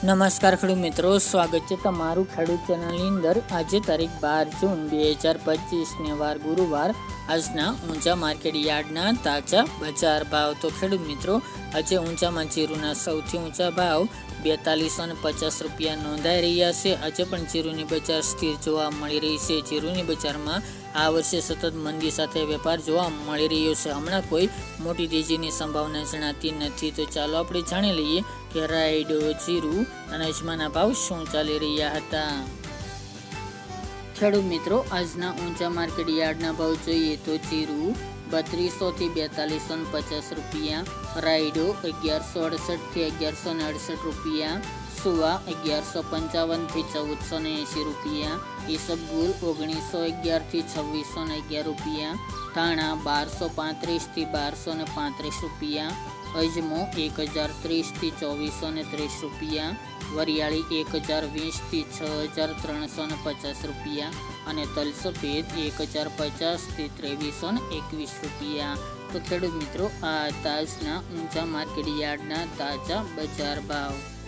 નમસ્કાર ખેડૂત મિત્રો, સ્વાગત છે તમારું ખેડૂત ચેનલની અંદર. આજે તારીખ બાર જૂન બે હજાર પચીસને વાર ગુરુવાર. આજના ઊંચા માર્કેટ યાર્ડના તાજા બજાર ભાવ. તો ખેડૂત મિત્રો, આજે ઊંચામાં જીરુના સૌથી ઊંચા ભાવ બેતાલીસો અને પચાસ રૂપિયા નોંધાઈ રહ્યા છે. આજે પણ જીરુની બજાર સ્થિર જોવા મળી રહી છે. જીરુની બજારમાં આ વર્ષે સતત મંદી સાથે વેપાર જોવા મળી રહ્યો છે. હમણાં કોઈ મોટી તેજીની સંભાવના જણાતી નથી. તો ચાલો આપણે જાણી લઈએ કે રાઈડ જીરું અને અજમાના ભાવ શું ચાલી રહ્યા હતા? ખેડૂત મિત્રો, આજના ઊંચા માર્કેટ યાર્ડના ભાવ જોઈએ તો જીરું બત્રીસો થી બેતાલીસો પચાસ રૂપિયા, રાયડો અગિયારસો અડસઠથી અગિયારસો અડસઠ રૂપિયા સુવા અગિયારસો પંચાવનથી ચૌદસો ને એંશી રૂપિયા. ઈસબગુલ ઓગણીસો અગિયારથી છવ્વીસો ને અગિયાર રૂપિયા. ઠાણા બારસો પાંત્રીસથી બારસો ને પાંત્રીસ રૂપિયા. અજમો એક હજાર ત્રીસથી ચોવીસો ને ત્રીસ રૂપિયા. વરિયાળી એક હજાર વીસથી છ હજાર ત્રણસો ને પચાસ રૂપિયા. અને તલસફેદ એક હજાર પચાસથી ત્રેવીસો ને એકવીસ રૂપિયા. તો ખેડૂત મિત્રો, આ તાજના ઊંચા માર્કેટ યાર્ડના તાજા બજાર ભાવ.